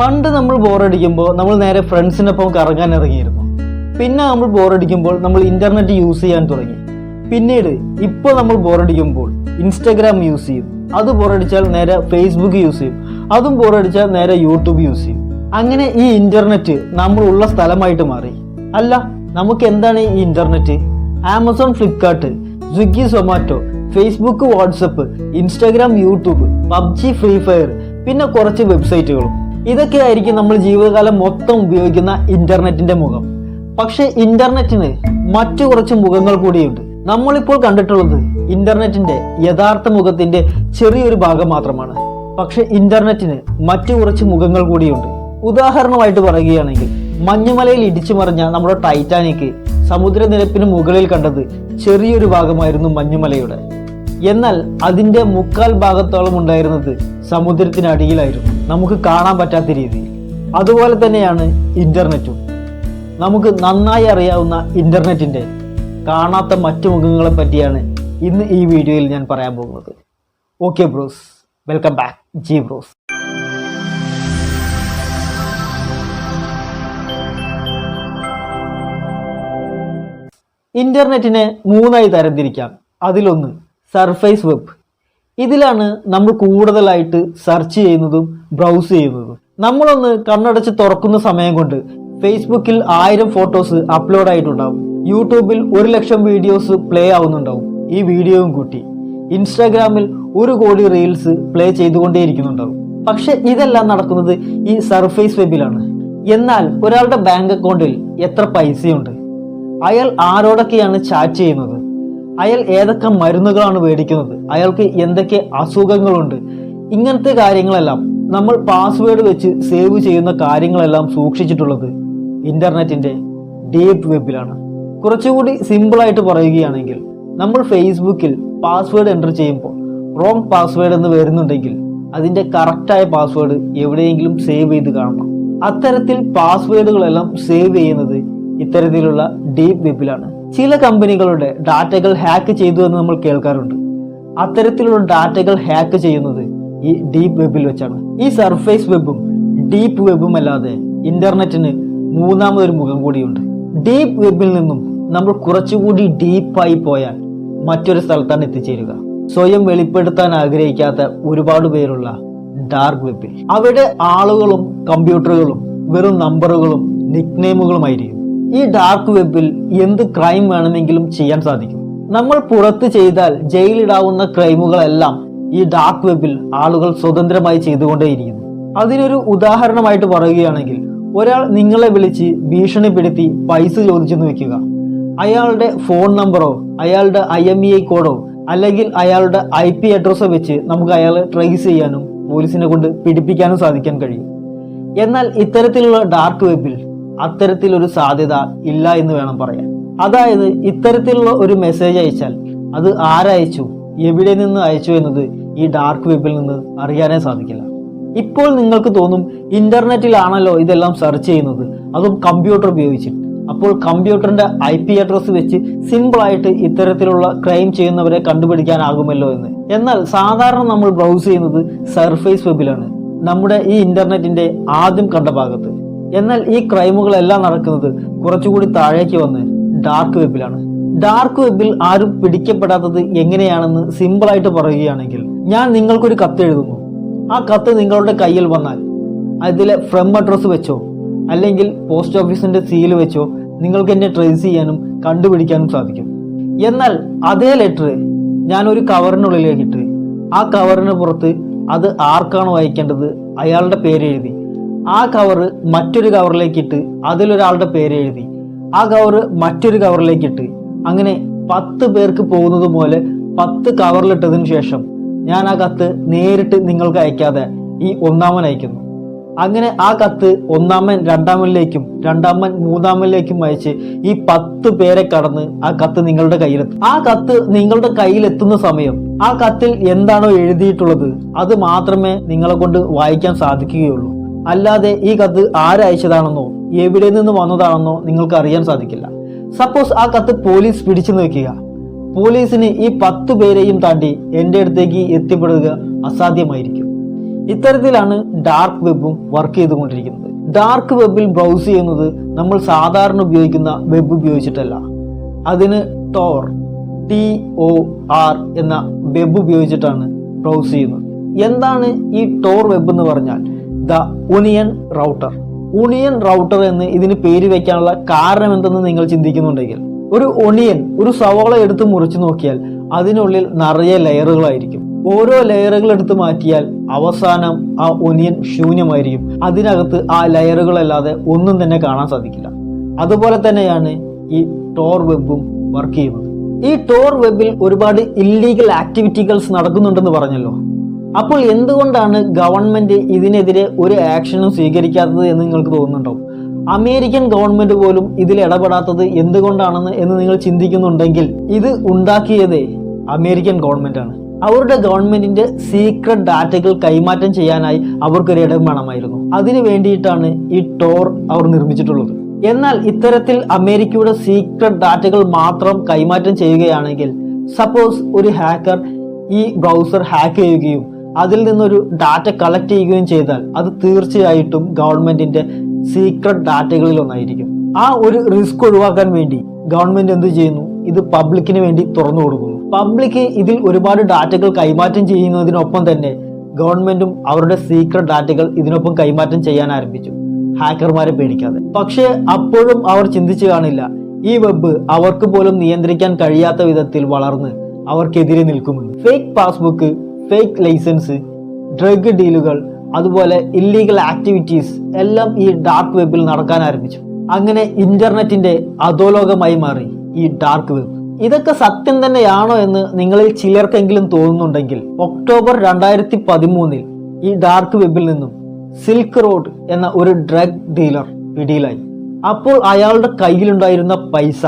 പണ്ട് നമ്മൾ ബോറടിക്കുമ്പോൾ നമ്മൾ നേരെ ഫ്രണ്ട്സിനൊപ്പം കറങ്ങാൻ ഇറങ്ങിയിരുന്നു. പിന്നെ നമ്മൾ ബോറടിക്കുമ്പോൾ നമ്മൾ ഇന്റർനെറ്റ് യൂസ് ചെയ്യാൻ തുടങ്ങി. പിന്നീട് ഇപ്പോൾ നമ്മൾ ബോറടിക്കുമ്പോൾ ഇൻസ്റ്റാഗ്രാം യൂസ് ചെയ്യും. അത് ബോറടിച്ചാൽ നേരെ ഫേസ്ബുക്ക് യൂസ് ചെയ്യും. അതും ബോറടിച്ചാൽ നേരെ യൂട്യൂബ് യൂസ് ചെയ്യും. അങ്ങനെ ഈ ഇന്റർനെറ്റ് നമ്മൾ ഉള്ള സ്ഥലമായിട്ട് മാറി. അല്ല നമുക്ക് എന്താണ് ഈ internet Amazon Flipkart Swiggy Zomato Facebook WhatsApp Instagram YouTube PUBG free fire പിന്നെ കുറച്ച് വെബ്സൈറ്റുകളും ഇതൊക്കെ ആയിരിക്കും നമ്മൾ ജീവിതകാലം മൊത്തം ഉപയോഗിക്കുന്ന ഇന്റർനെറ്റിന്റെ മുഖം. പക്ഷെ ഇന്റർനെറ്റിന് മറ്റു കുറച്ച് മുഖങ്ങൾ കൂടിയുണ്ട്. നമ്മളിപ്പോൾ കണ്ടിട്ടുള്ളത് ഇന്റർനെറ്റിന്റെ യഥാർത്ഥ മുഖത്തിന്റെ ചെറിയൊരു ഭാഗം മാത്രമാണ്. പക്ഷെ ഇന്റർനെറ്റിന് മറ്റു കുറച്ച് മുഖങ്ങൾ കൂടിയുണ്ട്. ഉദാഹരണമായിട്ട് പറയുകയാണെങ്കിൽ മഞ്ഞുമലയിൽ ഇടിച്ചു മറിഞ്ഞ നമ്മുടെ ടൈറ്റാനിക് സമുദ്രനിരപ്പിന് മുകളിൽ കണ്ടത് ചെറിയൊരു ഭാഗമായിരുന്നു മഞ്ഞുമലയുടെ. എന്നാൽ അതിന്റെ മുക്കാൽ ഭാഗത്തോളം ഉണ്ടായിരുന്നത് സമുദ്രത്തിനടിയിലായിരുന്നു. നമുക്ക് കാണാൻ പറ്റാത്ത രീതിയിൽ അതുപോലെ തന്നെയാണ് ഇന്റർനെറ്റും നമുക്ക് നന്നായി അറിയാവുന്ന ഇന്റർനെറ്റിന്റെ കാണാത്ത മറ്റു മുഖങ്ങളെ പറ്റിയാണ് ഇന്ന് ഈ വീഡിയോയിൽ ഞാൻ പറയാൻ പോകുന്നത്. ഓക്കെ ബ്രോസ് വെൽക്കം ബാക്ക് ജി ബ്രോസ് ഇന്റർനെറ്റിനെ മൂന്നായി തരംതിരിക്കാം. അതിലൊന്ന് സർഫേസ് വെബ് ഇതിലാണ് നമ്മൾ കൂടുതലായിട്ട് സെർച്ച് ചെയ്യുന്നതും ബ്രൗസ് ചെയ്യുന്നതും. നമ്മളൊന്ന് കണ്ണടച്ച് തുറക്കുന്ന സമയം കൊണ്ട് ഫേസ്ബുക്കിൽ ആയിരം ഫോട്ടോസ് അപ്ലോഡ് ആയിട്ടുണ്ടാവും. യൂട്യൂബിൽ ഒരു ലക്ഷം വീഡിയോസ് പ്ലേ ആവുന്നുണ്ടാവും. ഈ വീഡിയോയും കൂട്ടി. ഇൻസ്റ്റാഗ്രാമിൽ ഒരു കോടി റീൽസ് പ്ലേ ചെയ്തുകൊണ്ടേയിരിക്കുന്നുണ്ടാവും. പക്ഷെ ഇതെല്ലാം നടക്കുന്നത് ഈ സർഫേസ് വെബിലാണ് എന്നാൽ ഒരാളുടെ ബാങ്ക് അക്കൗണ്ടിൽ എത്ര പൈസയുണ്ട്? അയാൾ ആരോടൊക്കെയാണ് ചാറ്റ് ചെയ്യുന്നത്? അയാൾ ഏതൊക്കെ മരുന്നുകളാണ് മേടിക്കുന്നത്? അയാൾക്ക് എന്തൊക്കെ അസുഖങ്ങളുണ്ട്? ഇങ്ങനത്തെ കാര്യങ്ങളെല്ലാം നമ്മൾ പാസ്വേഡ് വെച്ച് സേവ് ചെയ്യുന്ന കാര്യങ്ങളെല്ലാം സൂക്ഷിച്ചിട്ടുള്ളത് ഇന്റർനെറ്റിന്റെ ഡീപ്പ് വെബിലാണ് കുറച്ചുകൂടി സിമ്പിളായിട്ട് പറയുകയാണെങ്കിൽ നമ്മൾ ഫേസ്ബുക്കിൽ പാസ്വേഡ് എന്റർ ചെയ്യുമ്പോൾ റോങ് പാസ്വേഡ് എന്ന് വരുന്നുണ്ടെങ്കിൽ അതിന്റെ കറക്റ്റായ പാസ്വേഡ് എവിടെയെങ്കിലും സേവ് ചെയ്ത് കാണണം. അത്തരത്തിൽ പാസ്വേഡുകളെല്ലാം സേവ് ചെയ്യുന്നത് ഇത്തരത്തിലുള്ള ഡീപ്പ് വെബിലാണ് ചില കമ്പനികളുടെ ഡാറ്റകൾ ഹാക്ക് ചെയ്തു എന്ന് നമ്മൾ കേൾക്കാറുണ്ട്. അത്തരത്തിലുള്ള ഡാറ്റകൾ ഹാക്ക് ചെയ്യുന്നത് ഈ ഡീപ്പ് വെബിൽ വെച്ചാണ്. ഈ സർഫേസ് വെബും ഡീപ്പ് വെബും അല്ലാതെ ഇന്റർനെറ്റിന് മൂന്നാമതൊരു മുഖം കൂടിയുണ്ട്. ഡീപ്പ് വെബിൽ നിന്നും നമ്മൾ കുറച്ചുകൂടി ഡീപ്പായി പോയാൽ മറ്റൊരു സ്ഥലത്താണ് എത്തിച്ചേരുക. സ്വയം വെളിപ്പെടുത്താൻ ആഗ്രഹിക്കാത്ത ഒരുപാട് പേരുള്ള ഡാർക്ക് വെബിൽ അവിടെ ആളുകളും കമ്പ്യൂട്ടറുകളും വെറും നമ്പറുകളും നിക്നെയിമുകളുമായിരിക്കും ഈ ഡാർക്ക് വെബിൽ എന്ത് ക്രൈം വേണമെങ്കിലും ചെയ്യാൻ സാധിക്കും. നമ്മൾ പുറത്ത് ചെയ്താൽ ജയിലിടാവുന്ന ക്രൈമുകളെല്ലാം ഈ ഡാർക്ക് വെബിൽ ആളുകൾ സ്വതന്ത്രമായി ചെയ്തുകൊണ്ടേയിരിക്കുന്നു. അതിനൊരു ഉദാഹരണമായിട്ട് പറയുകയാണെങ്കിൽ ഒരാൾ നിങ്ങളെ വിളിച്ച് ഭീഷണിപ്പെടുത്തി പൈസ ചോദിച്ചെന്ന് വെക്കുക. അയാളുടെ ഫോൺ നമ്പറോ അയാളുടെ ഐ എം ഇ ഐ കോഡോ അല്ലെങ്കിൽ അയാളുടെ ഐ പി അഡ്രസ്സോ വെച്ച് നമുക്ക് അയാളെ ട്രേസ് ചെയ്യാനും പോലീസിനെ കൊണ്ട് പിടിപ്പിക്കാനും സാധിക്കാൻ കഴിയും. എന്നാൽ ഇത്തരത്തിലുള്ള ഡാർക്ക് വെബിൽ അത്തരത്തിലൊരു സാധ്യത ഇല്ല എന്ന് വേണം പറയാൻ. അതായത് ഇത്തരത്തിലുള്ള ഒരു മെസ്സേജ് അയച്ചാൽ അത് ആരയച്ചു എവിടെ നിന്ന് അയച്ചു എന്നത് ഈ ഡാർക്ക് വെബിൽ നിന്ന് അറിയാനേ സാധിക്കില്ല. ഇപ്പോൾ നിങ്ങൾക്ക് തോന്നും ഇന്റർനെറ്റിലാണല്ലോ ഇതെല്ലാം സെർച്ച് ചെയ്യുന്നത്. അതും കമ്പ്യൂട്ടർ ഉപയോഗിച്ച്. അപ്പോൾ കമ്പ്യൂട്ടറിന്റെ ഐ പി അഡ്രസ്സ് വെച്ച് സിമ്പിളായിട്ട് ഇത്തരത്തിലുള്ള ക്രൈം ചെയ്യുന്നവരെ കണ്ടുപിടിക്കാനാകുമല്ലോ എന്ന്. എന്നാൽ സാധാരണ നമ്മൾ ബ്രൗസ് ചെയ്യുന്നത് സർഫേസ് വെബിലാണ് നമ്മുടെ ഈ ഇന്റർനെറ്റിന്റെ ആദ്യം കണ്ട ഭാഗത്ത്. എന്നാൽ ഈ ക്രൈമുകളെല്ലാം നടക്കുന്നത് കുറച്ചുകൂടി താഴേക്ക് വന്ന് ഡാർക്ക് വെബിലാണ് ഡാർക്ക് വെബിൽ ആരും പിടിക്കപ്പെടാത്തത് എങ്ങനെയാണെന്ന് സിമ്പിൾ ആയിട്ട് പറയുകയാണെങ്കിൽ ഞാൻ നിങ്ങൾക്കൊരു കത്ത് എഴുതുന്നു. ആ കത്ത് നിങ്ങളുടെ കയ്യിൽ വന്നാൽ അതിലെ ഫ്രം അഡ്രസ്സ് വെച്ചോ അല്ലെങ്കിൽ പോസ്റ്റ് ഓഫീസിന്റെ സീൽ വെച്ചോ നിങ്ങൾക്ക് എന്നെ ട്രേസ് ചെയ്യാനും കണ്ടുപിടിക്കാനും സാധിക്കും. എന്നാൽ അതേ ലെറ്റർ ഞാൻ ഒരു കവറിനുള്ളിലേക്കിട്ട് ആ കവറിന് പുറത്ത് അത് ആർക്കാണോ അയക്കേണ്ടത് അയാളുടെ പേര് എഴുതി. ആ കവറ് മറ്റൊരു കവറിലേക്ക് ഇട്ട് അതിലൊരാളുടെ പേര് എഴുതി ആ കവറ് മറ്റൊരു കവറിലേക്ക് ഇട്ട് അങ്ങനെ പത്ത് പേർക്ക് പോകുന്നത് പോലെ പത്ത് കവറിലിട്ടതിനു ശേഷം ഞാൻ ആ കത്ത് നേരിട്ട് നിങ്ങൾക്ക് അയക്കാതെ ഈ ഒന്നാമൻ അയക്കുന്നു. അങ്ങനെ ആ കത്ത് ഒന്നാമൻ രണ്ടാമനിലേക്കും രണ്ടാമൻ മൂന്നാമനിലേക്കും അയച്ച് ഈ പത്ത് പേരെ കടന്ന് ആ കത്ത് നിങ്ങളുടെ കയ്യിലെത്തും. ആ കത്ത് നിങ്ങളുടെ കയ്യിലെത്തുന്ന സമയം ആ കത്തിൽ എന്താണോ എഴുതിയിട്ടുള്ളത് അത് മാത്രമേ നിങ്ങളെ കൊണ്ട് വായിക്കാൻ സാധിക്കുകയുള്ളൂ. അല്ലാതെ ഈ കത്ത് ആരയച്ചതാണെന്നോ എവിടെ നിന്ന് വന്നതാണെന്നോ നിങ്ങൾക്ക് അറിയാൻ സാധിക്കില്ല. സപ്പോസ് ആ കത്ത് പോലീസ് പിടിച്ചു നിൽക്കുക. പോലീസിന് ഈ പത്ത് പേരെയും താണ്ടി എന്റെ അടുത്തേക്ക് എത്തിപ്പെടുക അസാധ്യമായിരിക്കും. ഇത്തരത്തിലാണ് ഡാർക്ക് വെബും വർക്ക് ചെയ്തുകൊണ്ടിരിക്കുന്നത്. ഡാർക്ക് വെബിൽ ബ്രൗസ് ചെയ്യുന്നത് നമ്മൾ സാധാരണ ഉപയോഗിക്കുന്ന വെബ് ഉപയോഗിച്ചിട്ടല്ല. അതിന് ടോർ ടി ഒ ആർ എന്ന വെബ് ഉപയോഗിച്ചിട്ടാണ് ബ്രൗസ് ചെയ്യുന്നത്. എന്താണ് ഈ ടോർ വെബ് എന്ന് പറഞ്ഞാൽ? The onion router. Onion router എന്ന് ഇതിന് പേര് വെക്കാനുള്ള കാരണം എന്തെന്ന് നിങ്ങൾ ചിന്തിക്കുന്നുണ്ടെങ്കിൽ ഒരു ഒണിയൻ ഒരു സവോള എടുത്ത് മുറിച്ചു നോക്കിയാൽ അതിനുള്ളിൽ നിറയെ ലെയറുകളായിരിക്കും. ഓരോ ലെയറുകൾ എടുത്ത് മാറ്റിയാൽ അവസാനം ആ ഒനിയൻ ശൂന്യമായിരിക്കും. അതിനകത്ത് ആ ലെയറുകളല്ലാതെ ഒന്നും തന്നെ കാണാൻ സാധിക്കില്ല. അതുപോലെ തന്നെയാണ് ഈ ടോർ വെബും വർക്ക് ചെയ്യുന്നത്. ഈ ടോർ വെബിൽ ഒരുപാട് ഇല്ലീഗൽ ആക്ടിവിറ്റികൾസ് നടക്കുന്നുണ്ടെന്ന് പറഞ്ഞല്ലോ. അപ്പോൾ എന്തുകൊണ്ടാണ് ഗവൺമെന്റ് ഇതിനെതിരെ ഒരു ആക്ഷനും സ്വീകരിക്കാത്തത് എന്ന് നിങ്ങൾക്ക് തോന്നുന്നുണ്ടോ? അമേരിക്കൻ ഗവൺമെന്റ് പോലും ഇതിൽ ഇടപെടാത്തത് എന്തുകൊണ്ടാണെന്ന് എന്ന് നിങ്ങൾ ചിന്തിക്കുന്നുണ്ടെങ്കിൽ ഇത് ഉണ്ടാക്കിയത് അമേരിക്കൻ ഗവൺമെന്റ് ആണ്. അവരുടെ ഗവൺമെന്റിന്റെ സീക്രട്ട് ഡാറ്റകൾ കൈമാറ്റം ചെയ്യാനായി അവർക്കൊരു ഇടം വേണമായിരുന്നു. അതിനു വേണ്ടിയിട്ടാണ് ഈ ടോർ അവർ നിർമ്മിച്ചിട്ടുള്ളത്. എന്നാൽ ഇത്തരത്തിൽ അമേരിക്കയുടെ സീക്രട്ട് ഡാറ്റകൾ മാത്രം കൈമാറ്റം ചെയ്യുകയാണെങ്കിൽ സപ്പോസ് ഒരു ഹാക്കർ ഈ ബ്രൗസർ ഹാക്ക് ചെയ്യുകയും അതിൽ നിന്നൊരു ഡാറ്റ കളക്ട് ചെയ്യുകയും ചെയ്താൽ അത് തീർച്ചയായിട്ടും ഗവൺമെന്റിന്റെ സീക്രട്ട് ഡാറ്റകളിൽ ഒന്നായിരിക്കും. ആ ഒരു റിസ്ക് ഒഴിവാക്കാൻ വേണ്ടി ഗവൺമെന്റ് എന്ത് ചെയ്യുന്നു? ഇത് പബ്ലിക്കിന് വേണ്ടി തുറന്നു കൊടുക്കുന്നു. പബ്ലിക് ഇതിൽ ഒരുപാട് ഡാറ്റകൾ കൈമാറ്റം ചെയ്യുന്നതിനൊപ്പം തന്നെ ഗവൺമെന്റും അവരുടെ സീക്രട്ട് ഡാറ്റകൾ ഇതിനൊപ്പം കൈമാറ്റം ചെയ്യാൻ ആരംഭിച്ചു. ഹാക്കർമാരെ പേടിക്കാതെ. പക്ഷേ അപ്പോഴും അവർ ചിന്തിച്ചു കാണില്ല. ഈ വെബ് അവർക്ക് പോലും നിയന്ത്രിക്കാൻ കഴിയാത്ത വിധത്തിൽ വളർന്ന് അവർക്കെതിരെ നിൽക്കുമെന്ന്. Fake passbook fake licence drug ഡീലുകൾ അതുപോലെ ഇല്ലീഗൽ ആക്ടിവിറ്റീസ് എല്ലാം ഈ ഡാർക്ക് വെബിൽ നടക്കാൻ ആരംഭിച്ചു. അങ്ങനെ ഇന്റർനെറ്റിന്റെ അധോലോകമായി മാറി ഈ ഡാർക്ക് വെബ് ഇതൊക്കെ സത്യം തന്നെയാണോ എന്ന് നിങ്ങളിൽ ചിലർക്കെങ്കിലും തോന്നുന്നുണ്ടെങ്കിൽ ഒക്ടോബർ രണ്ടായിരത്തി പതിമൂന്നിൽ ഈ ഡാർക്ക് വെബിൽ നിന്നും സിൽക്ക് റോഡ് എന്ന ഒരു ഡ്രഗ് ഡീലർ പിടിയിലായി. അപ്പോൾ അയാളുടെ കയ്യിലുണ്ടായിരുന്ന പൈസ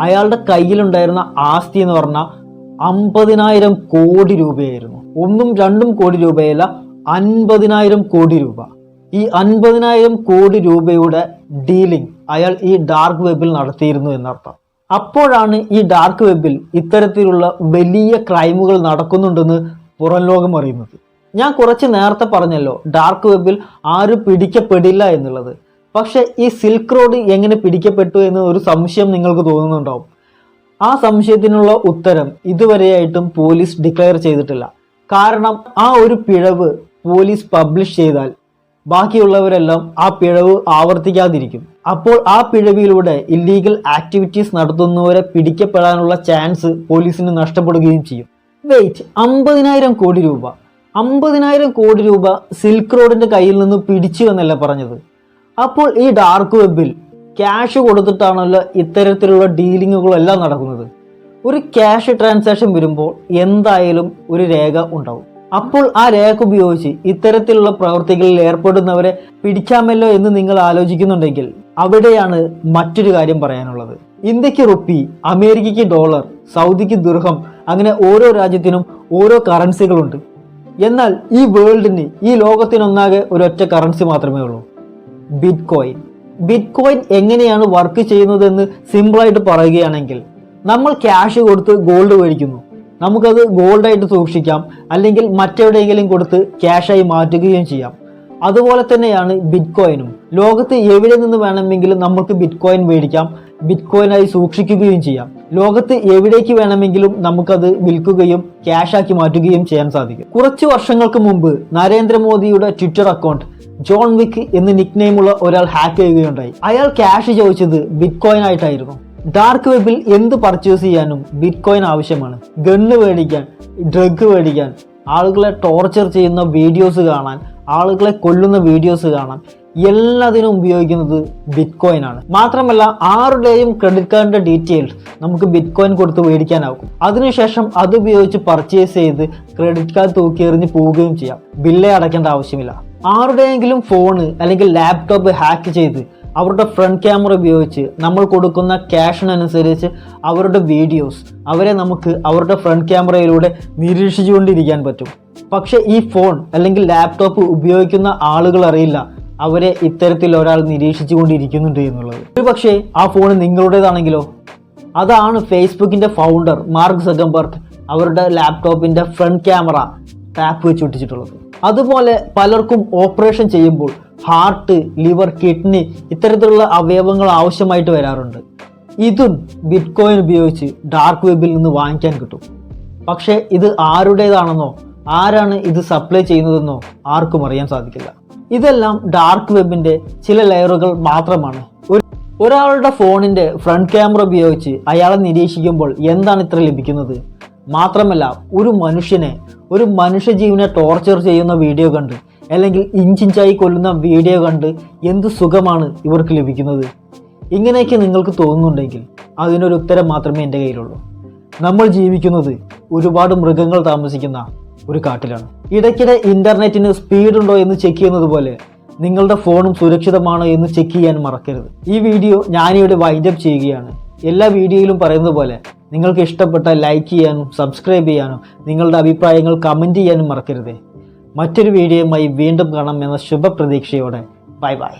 അയാളുടെ കയ്യിലുണ്ടായിരുന്ന ആസ്തി എന്ന് പറഞ്ഞാൽ അമ്പതിനായിരം കോടി രൂപയായിരുന്നു. ഒന്നും രണ്ടും കോടി രൂപയല്ല അൻപതിനായിരം കോടി രൂപ. ഈ അൻപതിനായിരം കോടി രൂപയുടെ ഡീലിംഗ് അയാൾ ഈ ഡാർക്ക് വെബിൽ നടത്തിയിരുന്നു എന്നർത്ഥം. അപ്പോഴാണ് ഈ ഡാർക്ക് വെബിൽ ഇത്തരത്തിലുള്ള വലിയ ക്രൈമുകൾ നടക്കുന്നുണ്ടെന്ന് പുറം ലോകം അറിയുന്നത്. ഞാൻ കുറച്ച് നേരത്തെ പറഞ്ഞല്ലോ ഡാർക്ക് വെബിൽ ആരും പിടിക്കപ്പെടില്ല എന്നുള്ളത്. പക്ഷേ ഈ സിൽക്ക് റോഡ് എങ്ങനെ പിടിക്കപ്പെട്ടു എന്ന് ഒരു സംശയം നിങ്ങൾക്ക് തോന്നുന്നുണ്ടാവും. ആ സംശയത്തിനുള്ള ഉത്തരം ഇതുവരെയായിട്ടും പോലീസ് ഡിക്ലെയർ ചെയ്തിട്ടില്ല. കാരണം ആ ഒരു പിഴവ് പോലീസ് പബ്ലിഷ് ചെയ്താൽ ബാക്കിയുള്ളവരെല്ലാം ആ പിഴവ് ആവർത്തിക്കാതിരിക്കും. അപ്പോൾ ആ പിഴവിലൂടെ ഇല്ലീഗൽ ആക്ടിവിറ്റീസ് നടത്തുന്നവരെ പിടിക്കപ്പെടാനുള്ള ചാൻസ് പോലീസിന് നഷ്ടപ്പെടുകയും ചെയ്യും. വെയിറ്റ് അമ്പതിനായിരം കോടി രൂപ. അമ്പതിനായിരം കോടി രൂപ സിൽക്ക് റോഡിന്റെ കയ്യിൽ നിന്ന് പിടിച്ചു എന്നല്ല പറഞ്ഞത്? അപ്പോൾ ഈ ഡാർക്ക് വെബിൽ ക്യാഷ് കൊടുത്തിട്ടാണല്ലോ ഇത്തരത്തിലുള്ള ഡീലിങ്ങുകളെല്ലാം നടക്കുന്നത്. ഒരു ക്യാഷ് ട്രാൻസാക്ഷൻ വരുമ്പോൾ എന്തായാലും ഒരു രേഖ ഉണ്ടാവും. അപ്പോൾ ആ രേഖ ഉപയോഗിച്ച് ഇത്തരത്തിലുള്ള പ്രവൃത്തികളിൽ ഏർപ്പെടുന്നവരെ പിടിക്കാമല്ലോ എന്ന് നിങ്ങൾ ആലോചിക്കുന്നുണ്ടെങ്കിൽ അവിടെയാണ് മറ്റൊരു കാര്യം പറയാനുള്ളത്. ഇന്ത്യയ്ക്ക് റുപ്പി അമേരിക്കയ്ക്ക് ഡോളർ സൗദിക്ക് ദുർഹം അങ്ങനെ ഓരോ രാജ്യത്തിനും ഓരോ കറൻസികളുണ്ട് എന്നാൽ ഈ വേൾഡിന് ഈ ലോകത്തിനൊന്നാകെ ഒരൊറ്റ കറൻസി മാത്രമേ ഉള്ളൂ. ബിറ്റ് കോയിൻ ബിറ്റ് കോയിൻ എങ്ങനെയാണ് വർക്ക് ചെയ്യുന്നതെന്ന് സിമ്പിളായിട്ട് പറയുകയാണെങ്കിൽ നമ്മൾ ക്യാഷ് കൊടുത്ത് ഗോൾഡ് മേടിക്കുന്നു. നമുക്കത് ഗോൾഡായിട്ട് സൂക്ഷിക്കാം അല്ലെങ്കിൽ മറ്റെവിടെയെങ്കിലും കൊടുത്ത് ക്യാഷായി മാറ്റുകയും ചെയ്യാം. അതുപോലെ തന്നെയാണ് ബിറ്റ് കോയിനും ലോകത്ത് എവിടെ നിന്ന് വേണമെങ്കിലും നമുക്ക് ബിറ്റ് കോയിൻ മേടിക്കാം. ബിറ്റ് കോയിനായി സൂക്ഷിക്കുകയും ചെയ്യാം. ലോകത്ത് എവിടേക്ക് വേണമെങ്കിലും നമുക്കത് വിൽക്കുകയും ക്യാഷാക്കി മാറ്റുകയും ചെയ്യാൻ സാധിക്കും. കുറച്ച് വർഷങ്ങൾക്ക് മുമ്പ് നരേന്ദ്രമോദിയുടെ ട്വിറ്റർ അക്കൗണ്ട് ജോൺ വിക്ക് എന്ന് നിക്നെയിമുള്ള ഒരാൾ ഹാക്ക് ചെയ്യുകയുണ്ടായി. അയാൾ ക്യാഷ് ചോദിച്ചത് ബിറ്റ്കോയിൻ ആയിട്ടായിരുന്നു. ഡാർക്ക് വെബിൽ എന്ത് പർച്ചേസ് ചെയ്യാനും ബിറ്റ്കോയിൻ ആവശ്യമാണ്. ഗണ്ണ് മേടിക്കാൻ ഡ്രഗ് മേടിക്കാൻ ആളുകളെ ടോർച്ചർ ചെയ്യുന്ന വീഡിയോസ് കാണാൻ ആളുകളെ കൊല്ലുന്ന വീഡിയോസ് കാണാം. എല്ലാത്തിനും ഉപയോഗിക്കുന്നത് ബിറ്റ് കോയിൻ ആണ്. മാത്രമല്ല ആരുടെയും ക്രെഡിറ്റ് കാർഡിന്റെ ഡീറ്റെയിൽസ് നമുക്ക് ബിറ്റ് കോയിൻ കൊടുത്ത് മേടിക്കാനാവും അതിനുശേഷം അത് ഉപയോഗിച്ച് പർച്ചേസ് ചെയ്ത് ക്രെഡിറ്റ് കാർഡ് തൂക്കി എറിഞ്ഞ് പോവുകയും ചെയ്യാം. ബില്ലേ അടയ്ക്കേണ്ട ആവശ്യമില്ല. ആരുടെയെങ്കിലും ഫോണ് അല്ലെങ്കിൽ ലാപ്ടോപ്പ് ഹാക്ക് ചെയ്ത് അവരുടെ ഫ്രണ്ട് ക്യാമറ ഉപയോഗിച്ച് നമ്മൾ കൊടുക്കുന്ന ക്യാഷിനനുസരിച്ച് അവരുടെ വീഡിയോസ് അവരെ നമുക്ക് അവരുടെ ഫ്രണ്ട് ക്യാമറയിലൂടെ നിരീക്ഷിച്ചുകൊണ്ടിരിക്കാൻ പറ്റും. പക്ഷേ ഈ ഫോൺ അല്ലെങ്കിൽ ലാപ്ടോപ്പ് ഉപയോഗിക്കുന്ന ആളുകൾ അറിയില്ല. അവരെ ഇത്തരത്തിൽ ഒരാൾ നിരീക്ഷിച്ചു കൊണ്ടിരിക്കുന്നുണ്ട് എന്നുള്ളത്. ഒരു പക്ഷേ ആ ഫോൺ നിങ്ങളുടേതാണെങ്കിലോ? അതാണ് ഫേസ്ബുക്കിന്റെ ഫൗണ്ടർ മാർക്ക് സഗംബർഗ് അവരുടെ ലാപ്ടോപ്പിന്റെ ഫ്രണ്ട് ക്യാമറ ടാപ്പ് വെച്ച് ഒട്ടിച്ചിട്ടുള്ളത്. അതുപോലെ പലർക്കും ഓപ്പറേഷൻ ചെയ്യുമ്പോൾ ഹാർട്ട് ലിവർ കിഡ്നി ഇത്തരത്തിലുള്ള അവയവങ്ങൾ ആവശ്യമായിട്ട് വരാറുണ്ട്. ഇതും ബിറ്റ് കോയിൻ ഉപയോഗിച്ച് ഡാർക്ക് വെബിൽ നിന്ന് വാങ്ങിക്കാൻ കിട്ടും. പക്ഷേ ഇത് ആരുടേതാണെന്നോ ആരാണ് ഇത് സപ്ലൈ ചെയ്യുന്നതെന്നോ ആർക്കും അറിയാൻ സാധിക്കില്ല. ഇതെല്ലാം ഡാർക്ക് വെബിന്റെ ചില ലെയറുകൾ മാത്രമാണ്. ഒരാളുടെ ഫോണിന്റെ ഫ്രണ്ട് ക്യാമറ ഉപയോഗിച്ച് അയാളെ നിരീക്ഷിക്കുമ്പോൾ എന്താണ് ഇത്ര ലഭിക്കുന്നത്? മാത്രമല്ല ഒരു മനുഷ്യനെ ഒരു മനുഷ്യജീവനെ ടോർച്ചർ ചെയ്യുന്ന വീഡിയോ കണ്ട് അല്ലെങ്കിൽ ഇഞ്ചിഞ്ചായി കൊല്ലുന്ന വീഡിയോ കണ്ട് എന്ത് സുഖമാണ് ഇവർക്ക് ലഭിക്കുന്നത്? ഇങ്ങനെയൊക്കെ നിങ്ങൾക്ക് തോന്നുന്നുണ്ടെങ്കിൽ അതിനൊരു ഉത്തരം മാത്രമേ എന്റെ കയ്യിലുള്ളൂ. നമ്മൾ ജീവിക്കുന്നത് ഒരുപാട് മൃഗങ്ങൾ താമസിക്കുന്ന ഒരു കാട്ടിലാണ്. ഇടയ്ക്കിടെ ഇന്റർനെറ്റിന് സ്പീഡ് ഉണ്ടോ എന്ന് ചെക്ക് ചെയ്യുന്നത് പോലെ നിങ്ങളുടെ ഫോണും സുരക്ഷിതമാണോ എന്ന് ചെക്ക് ചെയ്യാൻ മറക്കരുത്. ഈ വീഡിയോ ഞാനിവിടെ വൈൻഡപ്പ് ചെയ്യുകയാണ്. എല്ലാ വീഡിയോയിലും പറയുന്നത് പോലെ നിങ്ങൾക്ക് ഇഷ്ടപ്പെട്ട ലൈക്ക് ചെയ്യാനും സബ്സ്ക്രൈബ് ചെയ്യാനും നിങ്ങളുടെ അഭിപ്രായങ്ങൾ കമന്റ് ചെയ്യാനും മറക്കരുത്. മറ്റൊരു വീഡിയോയുമായി വീണ്ടും കാണാം എന്ന ശുഭപ്രതീക്ഷയോടെ. Bye bye